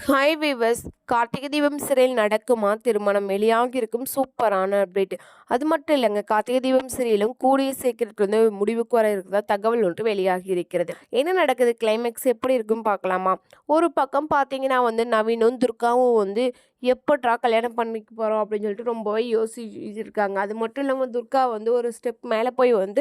Hi viewers Karthigai Deepam சிறையில் நடக்குமா? திருமணம் வெளியாகி இருக்கும் சூப்பரான அப்டேட் அது மட்டும் இல்லைங்க கார்த்திகை தீபம் சிறையிலும் கூடிய சீக்கிரத்தில் வந்து முடிவுக்கு வர இருக்கிறதா தகவல் ஒன்று வெளியாகி இருக்கிறது. என்ன நடக்குது? கிளைமேக்ஸ் எப்படி இருக்கும் பார்க்கலாமா? ஒரு பக்கம் பார்த்தீங்கன்னா வந்து நவீனும் துர்காவும் வந்து எப்போட்ரா கல்யாணம் பண்ணிக்க போகிறோம் அப்படின்னு சொல்லிட்டு ரொம்பவே யோசிச்சிருக்காங்க. அது மட்டும் இல்லாமல் துர்கா வந்து ஒரு ஸ்டெப் மேலே போய் வந்து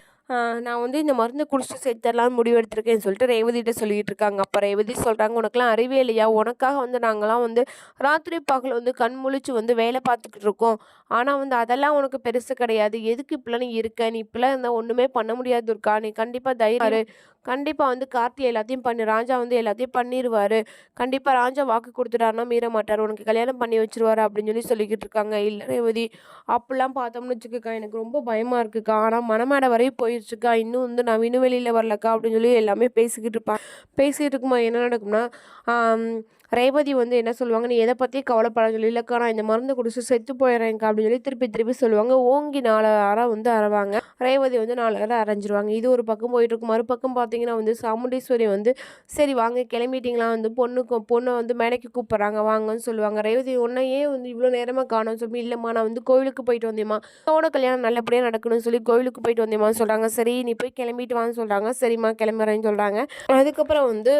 நான் வந்து இந்த மருந்து குடிச்சிட்டு சேர்த்தரலான்னு முடிவெடுத்திருக்கேன்னு சொல்லிட்டு ரேவதிகிட்ட சொல்லிகிட்டு இருக்காங்க. அப்போ ரேவதி சொல்கிறாங்க உனக்குலாம் அறிவே இல்லையா? உனக்காக வந்து நாங்களாம் வந்து ராத்திரி பகல் வந்து கண் முழிச்சு வந்து வேலை பார்த்துக்கிட்டு இருக்கோம். ஆனால் வந்து அதெல்லாம் உனக்கு பெருசு கிடையாது. எதுக்கு இப்படிலாம் நீ இருக்க? நீ இப்படிலாம் இருந்தால் ஒன்றுமே பண்ண முடியாது துர்கா. நீ கண்டிப்பாக தைரியம் கண்டிப்பாக வந்து கார்த்தி எல்லாத்தையும் பண்ணி. ராஜா வந்து எல்லாத்தையும் பண்ணிடுவார் கண்டிப்பாக ராஜா வாக்கு கொடுத்துட்டாருன்னா மீற மாட்டார் உனக்கு கல்யாணம் பண்ணி வச்சிருவாரு அப்படின்னு சொல்லி சொல்லிக்கிட்டு இருக்காங்க. இல்லை ரேவதி அப்பெல்லாம் பார்த்தோம்னு வச்சுக்கோக்கா எனக்கு ரொம்ப பயமாக இருக்குக்கா. ஆனால் மனமேடை வரையும் போயிடுச்சுக்கா இன்னும் வந்து நான் இன்னும் வெளியில் வரலக்கா அப்படின்னு சொல்லி எல்லாமே பேசிக்கிட்டு இருப்பான் பேசிகிட்டு இருக்குமா என்ன நடக்கும்னா ரேவதி வந்து என்ன சொல்லுவாங்க நீ எதை பற்றி கவலைப்பட சொல்லி. இல்லைக்கா நான் இந்த மருந்து குடிச்சு செத்து போயிடுறேன்க்கா அப்படின்னு சொல்லி திருப்பி திருப்பி சொல்லுவாங்க. ஓங்கி நாலு அறம் வந்து அறவாங்க. ரேவதி வந்து நாலு அறம் அரைஞ்சிருவாங்க. இது ஒரு பக்கம் போயிட்டு இருக்கும் மறுபக்கம் பார்த்தீங்கன்னா வந்து சாமுண்டீஸ்வரி வந்து சரி வாங்க கிளம்பிட்டீங்களா? வந்து பொண்ணுக்கு பொண்ணை வந்து மேடைக்கு கூப்பிட்றாங்க. வாங்கன்னு சொல்லுவாங்க. ரேவதி உன்னையே வந்து இவ்வளோ நேரமாக காணும் சொல்லி இல்லைம்மா நான் வந்து கோவிலுக்கு போயிட்டு வந்தேம்மா. உன்னோட கல்யாணம் நல்லபடியாக நடக்கணும்னு சொல்லி கோவிலுக்கு போயிட்டு வந்தேம்மான்னு சொல்கிறாங்க சரி நீ போய் கிளம்பிட்டு வான்னு சொல்கிறாங்க சரிம்மா கிளம்புறேன்னு சொல்கிறாங்க அதுக்கப்புறம் வந்து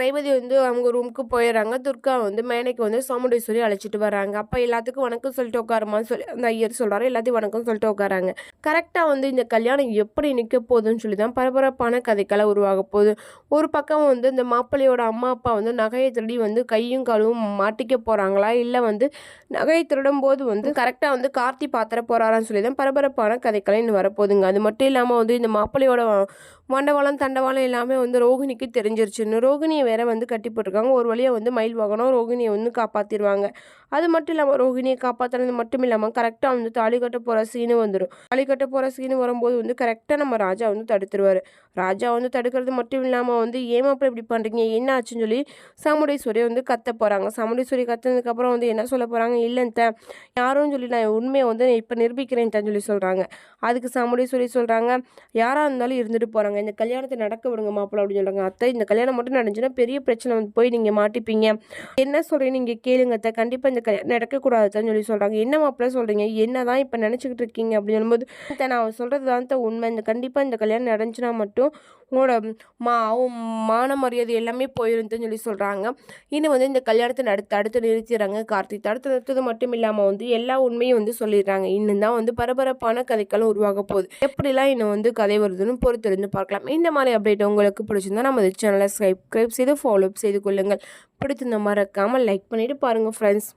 ரேவதி வந்து அவங்க ரூமுக்கு போயிடுறாங்க துர்கா வந்து மேனைக்கு வந்து சாமுண்டேஸ்வரி அழைச்சிட்டு வராங்க. அப்போ எல்லாத்துக்கும் வணக்கம் சொல்லிட்டு உட்காருமான்னு சொல்லி அந்த ஐயர் சொல்கிறாரு எல்லாத்தையும் வணக்கம் சொல்லிட்டு உட்காராங்க. கரெக்டாக வந்து இந்த கல்யாணம் எப்படி நிற்க போகுதுன்னு சொல்லி தான் பரபரப்பான கதைக்கெல்லாம் உருவாக போகுது. ஒரு பக்கம் வந்து இந்த மாப்பிள்ளையோட அம்மா அப்பா வந்து நகையை திருடி வந்து கையும் காலும் மாட்டிக்க போகிறாங்களா இல்லை வந்து நகையை திருடும் போது வந்து கரெக்டாக வந்து கார்த்தி பாத்திர போகிறாரான்னு சொல்லி தான் பரபரப்பான கதைக்கெல்லாம் இன்னும் வரப்போகுதுங்க. அது மட்டும் இல்லாமல் வந்து இந்த மாப்பிள்ளையோட மண்டவாளம் தண்டவாளம் எல்லாமே வந்து ரோகிணிக்கு தெரிஞ்சிருச்சுன்னு. ரோகிணியை வேற வந்து கட்டி போட்டிருக்காங்க. ஒரு வழியாக வந்து மயில் வாகனம் ரோகிணியை வந்து காப்பாற்றிடுவாங்க அது மட்டும் இல்லாமல் ரோகிணியை காப்பாற்றுறது மட்டும் இல்லாமல் கரெக்டாக வந்து தாலி கட்ட போகிற சீனு வந்துடும் தாலி கட்ட போகிற சீனு வரும்போது வந்து கரெக்டாக நம்ம ராஜா வந்து தடுத்துருவார். ராஜா வந்து தடுக்கிறது மட்டும் இல்லாமல் வந்து ஏமா அப்படி இப்படி பண்ணுறீங்க என்ன ஆச்சுன்னு சொல்லி சாமுடீஸ்வரி வந்து கத்த போகிறாங்க சாமுடீஸ்வரி கத்துனதுக்கப்புறம் வந்து என்ன சொல்ல போகிறாங்க இல்லைன்ட்ட யாரும் சொல்லி நான் உண்மையை வந்து இப்போ நிரூபிக்கிறேன்ட்டான்னு சொல்லி சொல்கிறாங்க அதுக்கு சாமுடீஸ்வரி சொல்கிறாங்க யாராக இருந்தாலும் இருந்துட்டு போகிறாங்க இந்த கல்யாணத்தை நடக்க விடுங்க மாப்பிள்ள அப்படின்னு சொல்கிறாங்க அத்தை இந்த கல்யாணம் மட்டும் நடந்துச்சுன்னா பெரிய பிரச்சனை வந்து போய் நீங்கள் மாட்டிப்பீங்க. என்ன சொல்கிறேன்னு நீங்கள் கேளுங்க அத்தை. கண்டிப்பாக இந்த கல்யாணம் நடக்கக்கூடாதுன்னு சொல்லி சொல்கிறாங்க என்ன மாப்பிள்ள சொல்கிறீங்க என்ன தான் இப்போ நினச்சிக்கிட்டு இருக்கீங்க அப்படின்னு சொல்லும்போது நான் சொல்கிறது தான் உண்மை. இந்த கண்டிப்பாக இந்த கல்யாணம் நடந்துச்சுன்னா மட்டும் உங்களோட மா மான மரியாதை எல்லாமே போயிருந்துன்னு சொல்லி சொல்கிறாங்க இன்னும் வந்து இந்த கல்யாணத்தை நடு தடுத்து நிறுத்திடுறாங்க. கார்த்திக். தடுத்து நிறுத்தது மட்டும் இல்லாமல் வந்து எல்லா உண்மையும் வந்து சொல்லிடுறாங்க. இன்னும் தான் வந்து பரபரப்பான கதைகளும் உருவாக போகுது. எப்படிலாம் இன்னும் வந்து கதை வருதுன்னு பொறுத்திருந்து பார்க்கலாம். இந்த மாதிரி அப்டேட் உங்களுக்கு பிடிச்சிருந்தா நம்ம சேனலை சப்ஸ்கிரைப் செய்து ஃபாலோ அப் செய்து கொள்ளுங்கள். பிடிச்சிருந்த மறக்காமல் லைக் பண்ணிவிட்டு பாருங்கள் ஃப்ரெண்ட்ஸ்